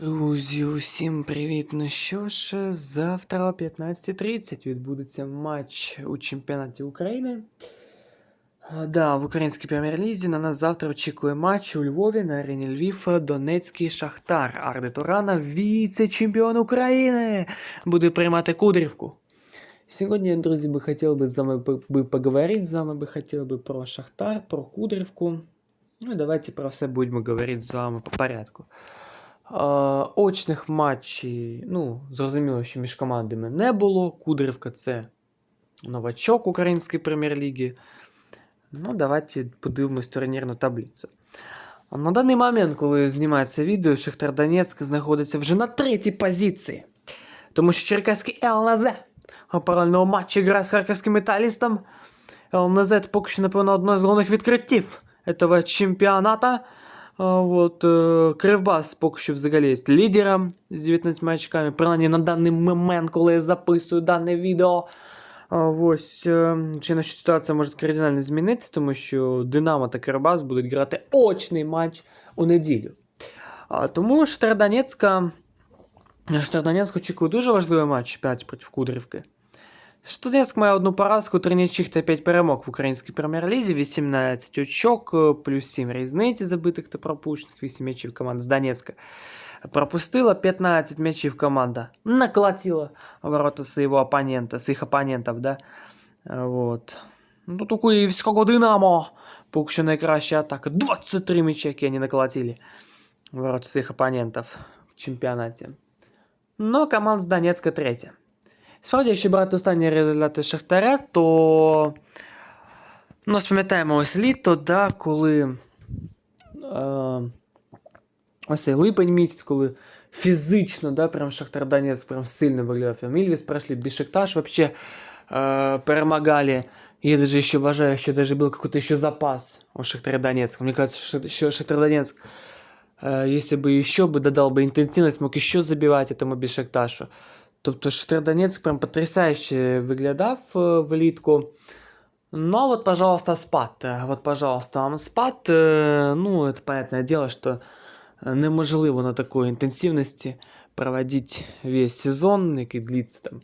Друзі, усім привіт! Ну що ж, завтра о 15.30 відбудеться матч у чемпіонаті України. Да, в українській прем'єр-лізі на нас завтра очікує матч у Львові на арені Львів Донецький Шахтар. Арде Турана, віце-чемпіон України, буде приймати Кудрівку. Сьогодні, друзі, би хотів би з вами поговорити, з вами би хотів би про Шахтар, про Кудрівку. Ну давайте про все будемо говорити з вами по порядку. Очних матчів, ну, зрозуміло, що між командами не було. Кудрівка це новачок української прем'єр-ліги. Ну, давайте подивимось турнірну таблицю. На даний момент, коли знімається відео, Шахтар Донецьк знаходиться вже на третій позиції. Тому що Черкаський ЛНЗ у паралельному матчі грає з харківським металістом. ЛНЗ поки що, напевно, одне з головних відкриттів этого чемпіоната. А, Вот, е, Кривбас поки що взагалі є лідером з 19 очками. Принаймні на даний момент, коли я записую дане відео. Ось, е, чи наша ситуація може кардинально змінитися, тому що Динамо та Кривбас будуть грати очний матч у неділю. Тому Штар Донецька, очікує дуже важливий матч 5 проти Кудрівки. Штудецьк має одну поразку, 3 нічих та 5 перемог в українській прем'єр-лізі, 18 очок, е, плюс 7 різниці забитих та пропущених, 8 м'ячів команда з Донецька. Пропустила 15 м'ячів команда. Наколотила ворота своего оппонента, своих оппонентов, да. Е, Вот. Ну, тут у Київського Динамо. Поки що найкраща атака. 23 м'яча, які вони наколотили. Ворота своїх оппонентів в чемпіонаті. Но команда з Донецька третя. Справді, якщо брати останні результати Шахтаря, то ну, спам'ятаємо ось літо, да, коли е, ось цей липень місяць, коли фізично, да, прям Шахтар Донецьк прям сильно виглядав. Там Ільвіс пройшли, Бішекташ вообще э, перемогали. Я даже еще уважаю, что даже был какой-то еще запас у Шахтаря Донецка. Мне кажется, что что Шахтар Донецк, э, если бы еще бы додал бы интенсивность, мог еще забивать этому Бішекташу. Тобто Шахтар Донецьк прям потрясающе виглядав е, влітку. Но вот, пожалуйста, спад. Е, Вот, пожалуйста, вам спад. Е, Ну, это понятное дело, что е, неможливо на такої інтенсивності проводити весь сезон, який длиться там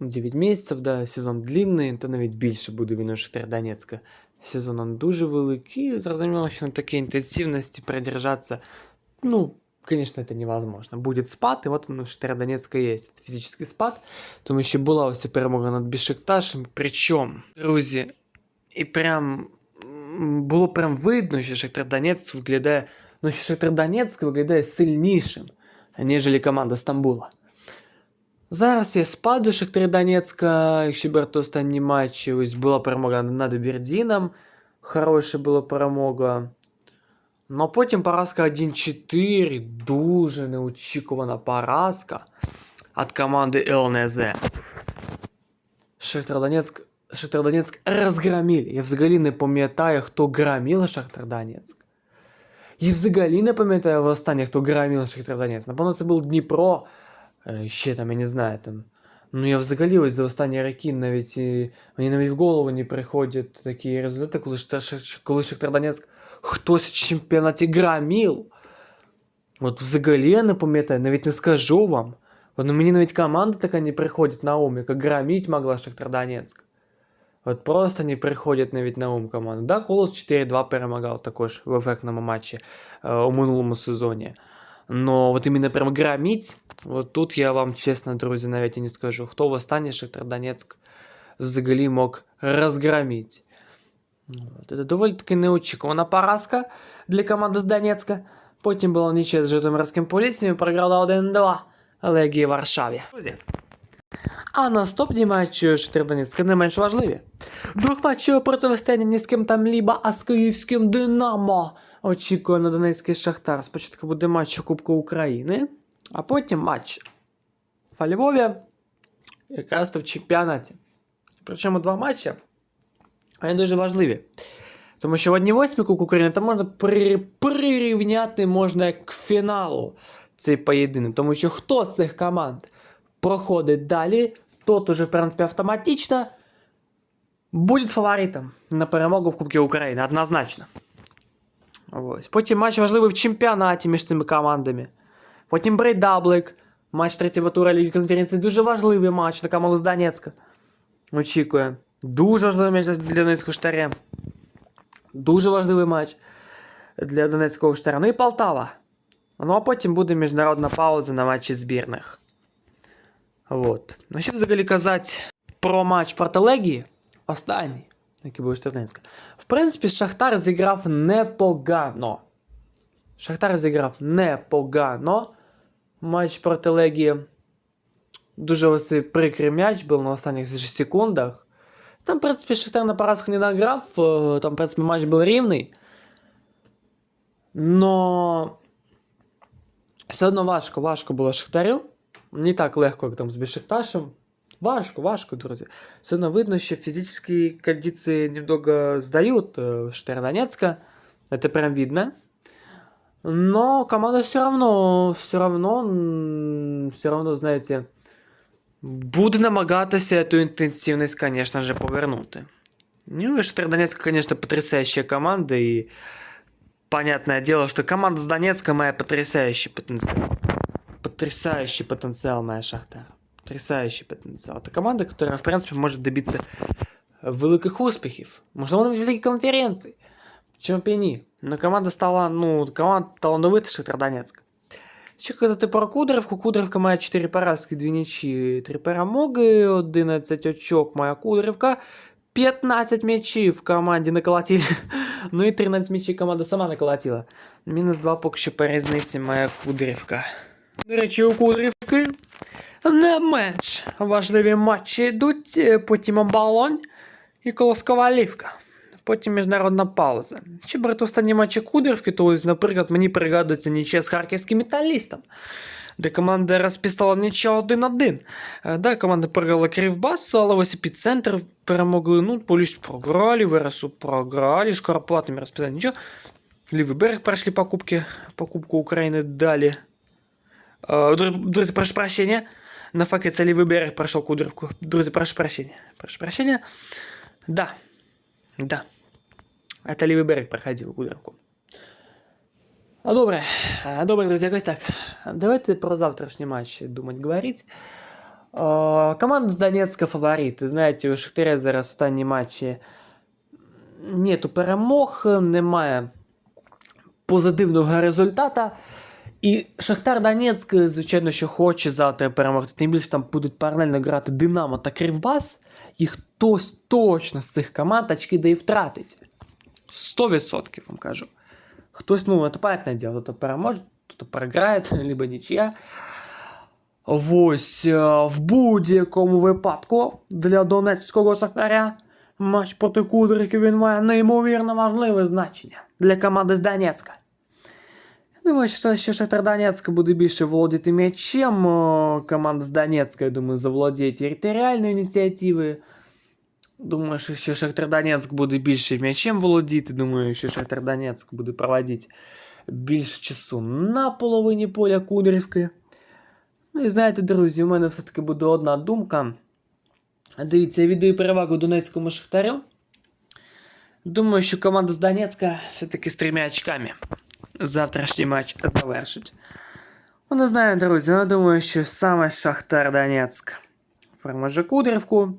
ну, 9 місяців, да, сезон длинний, та навіть більше буде він у Шахтаря Донецька. Сезон он дуже великий, і зрозуміло, що на такій інтенсивності продержатися, ну, конечно, это невозможно. Будет спад, і от он у Шахтаря Донецька є фізичний спад, тому що була ось ця перемога над Бішекташем. Причому, друзі, і прям м, було прям видно, що Шахтар Донецьк виглядає, ну, що Шахтар Донецьк виглядає сильнішим, ніж команда Стамбула. Зараз є спад у Шахтаря Донецька, якщо брати останні матчі, ось була перемога над Бердіном, хороша була перемога. Ну, потім поразка 1-4, дуже неочікувана поразка від команди ЛНЗ. Шахтар Донецьк, Шахтар Донецьк розгромили. Я взагалі не пам'ятаю, хто громив Шахтар Донецьк. Я взагалі не пам'ятаю востаннє, хто громив Шахтар Донецьк. Напевно, це був Дніпро, е, ще там, я не знаю, там. Ну, я взагалі ось за останні роки навіть і, мені навіть в голову не приходять такі результати, коли, Шахтар- Шах- коли Шахтар Донецьк хтось в чемпіонаті громів. От взагалі я не пам'ятаю, навіть не скажу вам. От, ну, мені навіть команда така не приходить на ум, яка громить могла Шахтар Донецьк. От просто не приходять навіть на ум команда. Да, Колос 4-2 перемагав також в ефектному матчі е, у минулому сезоні. Но от іменно прям громить, от тут я вам чесно, друзі, навіть і не скажу, хто востаннє Шахтар Донецьк взагалі мог розгромити. От, Це доволі таки неочікувана поразка для команди з Донецька. Потім була нічия з Житомирським поліцією, програла 1-2 Легії Варшаві. Друзі. А наступні матчі Донецька не менш важливі. Двохматчеве протистояння ні з ким там ліба, а з київським Динамо. Очікує на Донецький Шахтар. Спочатку буде матч у Кубку України, а потім матч в Львові, якраз то в чемпіонаті. Причому два матчі вони дуже важливі. Тому що в одній восьмі Кубку України там можна прирівняти можна к фіналу цей поєдинок. Тому що хто з цих команд проходить далі, тот уже, в принципі, автоматично буде фаворитом на перемогу в Кубці України. Однозначно. Ось. Потім матч важливий в чемпіонаті між цими командами. Потім Брейдаблик. Матч третього тура Ліги конференції. Дуже важливий матч на команду з Донецька. Очікує. Дуже важливий матч для Донецького штаря. Дуже важливий матч для Донецького штаря. Ну і Полтава. Ну а потім буде міжнародна пауза на матчі збірних. Вот. Ну що взагалі казати про матч проти Легії? Останній, який був Штирнецька. В принципі, Шахтар зіграв непогано. Шахтар зіграв непогано. Матч проти Легії. Дуже ось прикрий м'яч був на останніх 6 секундах. Там, в принципі, Шахтар на поразку не награв. е, Там, в принципі, матч був рівний. Но все одно важко, важко було Шахтарю. Не так легко, як там з Бешикташем. Важко, важко, друзі. Все одно видно, що фізичні кондиції немного сдают э, Шахтар Донецка. Это прям видно. Но команда все равно, все равно, м, все равно, знаєте, буде намагатися эту інтенсивність, конечно же, повернути. Ну, и Шахтар Донецк, конечно, потрясающая команда, и понятное дело, что команда с Донецка моя потрясающий потенциал. Потрясающий потенциал моя Шахтар. Потрясающий потенциал. Это команда, которая, в принципе, может добиться великих успіхів. Можливо, навіть великій конференції. Чому ні? Но команда стала, ну, команда талановита Шахтар Донецьк. Що казати про Кудрівку? Кудрівка має 4 поразки, 2 нічі, 3 перемоги, 11 очок має Кудрівка. 15 м'ячів команді наколотили. Ну і 13 м'ячів команда сама наколотила. Мінус 2 поки що по різниці має Кудрівка. До речі, у Кудрівки не менш важливі матчі йдуть, е, потім оболонь і Колосковалівка. Потім міжнародна пауза. Щоб брати останні матчі Кудрівки, то ось, наприклад, мені пригадується нічия з харківським металістом, де команда розпістала нічого 1-1. Е, Да, команда програла Кривбас, але ось епіцентр перемогли. Ну, Поліс програли, Вересу програли, з Карпатами розписали нічого. Лівий берег пройшли покупки, покупку України далі. Е, Друзі, друзі, прошу прощения. На факе це лівий берег пройшов Кудрівку. Друзі, прошу прощения. Прошу прощения. Да. Да. Это лівий берег проходив Кудрівку. А добре, добре, друзі, якось так. Давайте про завтрашній матч думать говорить. Команда з Донецька фаворит. Знаєте, у Шахтаря зараз останні матчі нету перемог, немає позитивного результата. І Шахтар Донецьк, звичайно, що хоче завтра перемогти. Тим більше там будуть паралельно грати Динамо та Кривбас. І хтось точно з цих команд очки да і втратить. 100% вам кажу. Хтось, ну, это понятное дело, кто-то переможе, кто-то програє, либо нічия. Ось е, в будь-якому випадку для донецького шахтаря матч проти Кудриків він має неймовірно важливе значення для команди з Донецька. Я думаю, що, що Шахтар Донецьк буде більше володіти м'ячем. е, Команда з Донецька, я думаю, заволодіє територіальною ініціативою. Думаю, що, Шахтар Донецьк буде більше м'ячем володіти. Думаю, що Шахтар Донецьк буде проводити більше часу на половині поля Кудрівки. Ну і знаєте, друзі, у мене все-таки буде одна думка. Дивіться, я віддаю перевагу Донецькому Шахтарю. Думаю, що команда з Донецька все-таки з трьома очками завтрашній матч завершить. Ну, не знаю, друзі, але думаю, що саме Шахтар Донецьк переможе Кудрівку.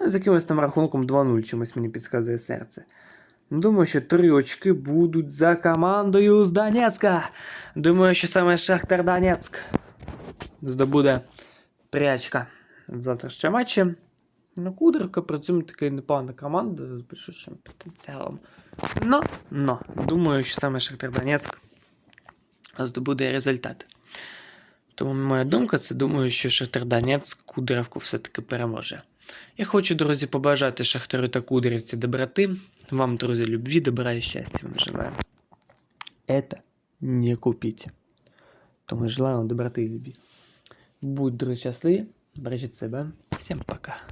Ну, з якимось там рахунком 2-0, чомусь мені підказує серце. Думаю, що три очки будуть за командою з Донецька. Думаю, що саме Шахтар Донецьк здобуде три очка в завтрашньому матчі. Ну, Кудрівка при цьому така непогана команда з більшим потенціалом. Но, но, думаю, що саме Шахтар Донецьк здобуде результат. Тому моя думка це думаю, що Шахтар Донецьк Кудрявку все-таки переможе. Я хочу, друзі, побажати Шахтарю та Кудрівці доброти. Вам, друзі, любві, добра і щастя вам желаю. Это не купить. Тому желаю вам доброти і любві. Будь, друзі, щасливі, бережіть себе. Всім пока.